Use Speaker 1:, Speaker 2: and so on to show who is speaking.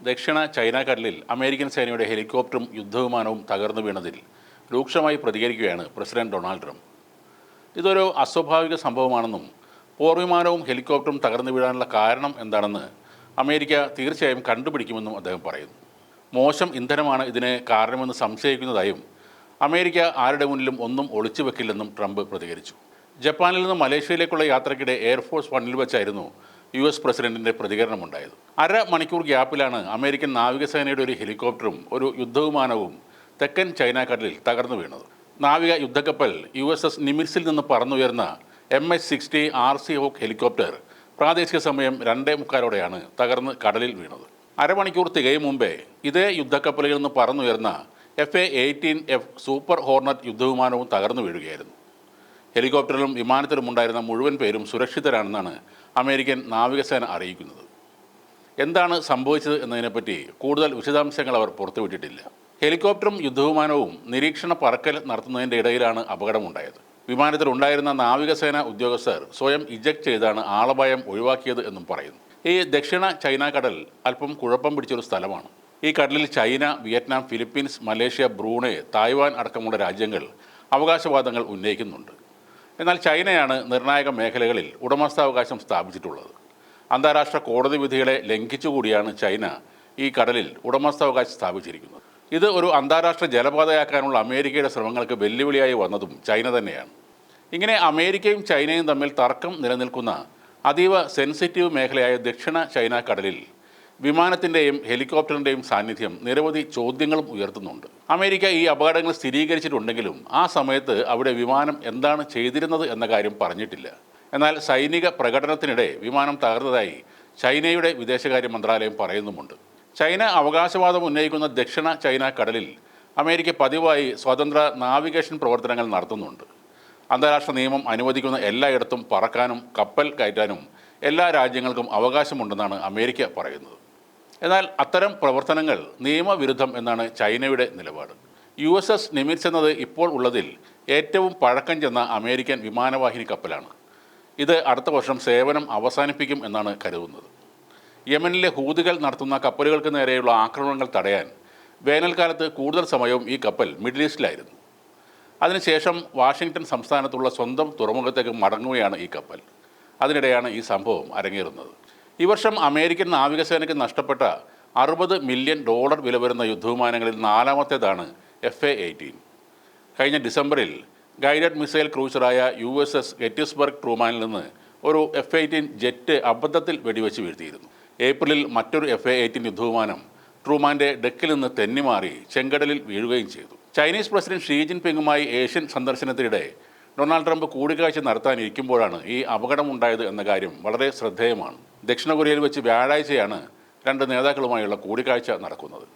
Speaker 1: ദക്ഷിണ ചൈന കടലിൽ അമേരിക്കൻ സേനയുടെ ഹെലികോപ്റ്ററും യുദ്ധവിമാനവും തകർന്നു വീണതിൽ രൂക്ഷമായി പ്രതികരിക്കുകയാണ് പ്രസിഡന്റ് ഡൊണാൾഡ് ട്രംപ്. ഇതൊരു അസ്വാഭാവിക സംഭവമാണെന്നും പോർവിമാനവും ഹെലികോപ്റ്ററും തകർന്നു വീഴാനുള്ള കാരണം എന്താണെന്ന് അമേരിക്ക തീർച്ചയായും കണ്ടുപിടിക്കുമെന്നും അദ്ദേഹം പറയുന്നു. മോശം ഇന്ധനമാണ് ഇതിന് കാരണമെന്ന് സംശയിക്കുന്നതായും അമേരിക്ക ആരുടെ മുന്നിലും ഒന്നും ഒളിച്ചു വെക്കില്ലെന്നും ട്രംപ് പ്രതികരിച്ചു. ജപ്പാനിൽ നിന്ന് മലേഷ്യയിലേക്കുള്ള യാത്രയ്ക്കിടെ എയർഫോഴ്സ് വണ്ണിൽ വെച്ചായിരുന്നു യു എസ് പ്രസിഡന്റിന്റെ പ്രതികരണമുണ്ടായത്. അര മണിക്കൂർ ഗ്യാപ്പിലാണ് അമേരിക്കൻ നാവികസേനയുടെ ഒരു ഹെലികോപ്റ്ററും ഒരു യുദ്ധവിമാനവും തെക്കൻ ചൈന കടലിൽ തകർന്നു വീണത്. നാവിക യുദ്ധക്കപ്പൽ യു എസ് എസ് നിമിറ്റ്സിൽ നിന്ന് പറന്നുയർന്ന M H sixty R sea hawk helicopter പ്രാദേശിക സമയം രണ്ടേ മുക്കാലോടെയാണ് തകർന്ന് കടലിൽ വീണത്. അരമണിക്കൂർ തികയും മുമ്പേ ഇതേ യുദ്ധക്കപ്പലിൽ നിന്ന് പറന്നുയർന്ന F A eighteen F super hornet യുദ്ധവിമാനവും തകർന്നു വീഴുകയായിരുന്നു. ഹെലികോപ്റ്ററിലും വിമാനത്തിലും ഉണ്ടായിരുന്ന മുഴുവൻ പേരും സുരക്ഷിതരാണെന്നാണ് അമേരിക്കൻ നാവികസേന അറിയിക്കുന്നത്. എന്താണ് സംഭവിച്ചത് എന്നതിനെപ്പറ്റി കൂടുതൽ വിശദാംശങ്ങൾ അവർ പുറത്തുവിട്ടിട്ടില്ല. ഹെലികോപ്റ്ററും യുദ്ധവിമാനവും നിരീക്ഷണ പറക്കൽ നടത്തുന്നതിന്റെ ഇടയിലാണ് അപകടമുണ്ടായത്. വിമാനത്തിൽ ഉണ്ടായിരുന്ന നാവികസേന ഉദ്യോഗസ്ഥർ സ്വയം ഇജക്ട് ചെയ്താണ് ആളപായം ഒഴിവാക്കിയത് എന്നും പറയുന്നു. ഈ ദക്ഷിണ ചൈന കടൽ അല്പം കുഴപ്പം പിടിച്ചൊരു സ്ഥലമാണ്. ഈ കടലിൽ China Vietnam Philippines Malaysia Brunei Taiwan അടക്കമുള്ള രാജ്യങ്ങൾ അവകാശവാദങ്ങൾ ഉന്നയിക്കുന്നുണ്ട്. എന്നാൽ ചൈനയാണ് നിർണായക മേഖലകളിൽ ഉടമസ്ഥാവകാശം സ്ഥാപിച്ചിട്ടുള്ളത്. അന്താരാഷ്ട്ര കോടതി വിധികളെ ലംഘിച്ചുകൂടിയാണ് ചൈന ഈ കടലിൽ ഉടമസ്ഥാവകാശം സ്ഥാപിച്ചിരിക്കുന്നത്. ഇത് ഒരു അന്താരാഷ്ട്ര ജലപാതയാക്കാനുള്ള അമേരിക്കയുടെ ശ്രമങ്ങൾക്ക് വെല്ലുവിളിയായി വന്നതും ചൈന തന്നെയാണ്. ഇങ്ങനെ അമേരിക്കയും ചൈനയും തമ്മിൽ തർക്കം നിലനിൽക്കുന്ന അതീവ സെൻസിറ്റീവ് മേഖലയായ ദക്ഷിണ ചൈന കടലിൽ വിമാനത്തിന്റെയും ഹെലികോപ്റ്ററിന്റെയും സാന്നിധ്യം നിരവധി ചോദ്യങ്ങളും ഉയർത്തുന്നുണ്ട്. അമേരിക്ക ഈ അപകടങ്ങൾ സ്ഥിരീകരിച്ചിട്ടുണ്ടെങ്കിലും ആ സമയത്ത് അവിടെ വിമാനം എന്താണ് ചെയ്തിരുന്നത് എന്ന കാര്യം പറഞ്ഞിട്ടില്ല. എന്നാൽ സൈനിക പ്രകടനത്തിനിടെ വിമാനം തകർന്നതായി ചൈനയുടെ വിദേശകാര്യ മന്ത്രാലയം പറയുന്നുമുണ്ട്. ചൈന അവകാശവാദം ഉന്നയിക്കുന്ന ദക്ഷിണ ചൈന കടലിൽ അമേരിക്ക പതിവായി സ്വതന്ത്ര നാവിഗേഷൻ പ്രവർത്തനങ്ങൾ നടത്തുന്നുണ്ട്. അന്താരാഷ്ട്ര നിയമം അനുവദിക്കുന്ന എല്ലായിടത്തും പറക്കാനും കപ്പൽ കയറ്റാനും എല്ലാ രാജ്യങ്ങൾക്കും അവകാശമുണ്ടെന്നാണ് അമേരിക്ക പറയുന്നത്. എന്നാൽ അത്തരം പ്രവർത്തനങ്ങൾ നിയമവിരുദ്ധം എന്നാണ് ചൈനയുടെ നിലപാട്. യു എസ് എസ് നിമിറ്റ്സ് എന്നത് ഇപ്പോൾ ഉള്ളതിൽ ഏറ്റവും പഴക്കം ചെന്ന അമേരിക്കൻ വിമാനവാഹിനി കപ്പലാണ്. ഇത് അടുത്ത വർഷം സേവനം അവസാനിപ്പിക്കും എന്നാണ് കരുതുന്നത്. യമനിലെ ഹൂതികൾ നടത്തുന്ന കപ്പലുകൾക്ക് നേരെയുള്ള ആക്രമണങ്ങൾ തടയാൻ വേനൽക്കാലത്ത് കൂടുതൽ സമയവും ഈ കപ്പൽ മിഡിൽ ഈസ്റ്റിലായിരുന്നു. അതിനുശേഷം വാഷിങ്ടൺ സംസ്ഥാനത്തുള്ള സ്വന്തം തുറമുഖത്തേക്ക് മടങ്ങുകയാണ് ഈ കപ്പൽ. അതിനിടെയാണ് ഈ സംഭവം അരങ്ങേറുന്നത്. ഈ വർഷം അമേരിക്കൻ നാവികസേനയ്ക്ക് നഷ്ടപ്പെട്ട അറുപത് മില്യൺ ഡോളർ വില വരുന്ന യുദ്ധവിമാനങ്ങളിൽ നാലാമത്തേതാണ് എഫ് എ എയ്റ്റീൻ. കഴിഞ്ഞ ഡിസംബറിൽ ഗൈഡഡ് മിസൈൽ ക്രൂസറായ യു എസ് എസ് ഗെറ്റിസ്ബർഗ് ട്രൂമാനിൽ നിന്ന് ഒരു എഫ് എയ്റ്റീൻ ജെറ്റ് അബദ്ധത്തിൽ വെടിവെച്ച് വീഴ്ത്തിയിരുന്നു. ഏപ്രിലിൽ മറ്റൊരു എഫ് എ എയ്റ്റീൻ യുദ്ധവിമാനം ട്രൂമാന്റെ ഡെക്കിൽ നിന്ന് തെന്നിമാറി ചെങ്കടലിൽ വീഴുകയും ചെയ്തു. ചൈനീസ് പ്രസിഡന്റ് ഷീ ജിൻപിങ്ങുമായി ഏഷ്യൻ സന്ദർശനത്തിനിടെ ഡൊണാൾഡ് ട്രംപ് കൂടിക്കാഴ്ച നടത്താനിരിക്കുമ്പോഴാണ് ഈ അപകടമുണ്ടായത് എന്ന കാര്യം വളരെ ശ്രദ്ധേയമാണ്. ദക്ഷിണ കൊറിയയിൽ വെച്ച് വ്യാഴാഴ്ചയാണ് രണ്ട് നേതാക്കളുമായുള്ള കൂടിക്കാഴ്ച നടക്കുന്നത്.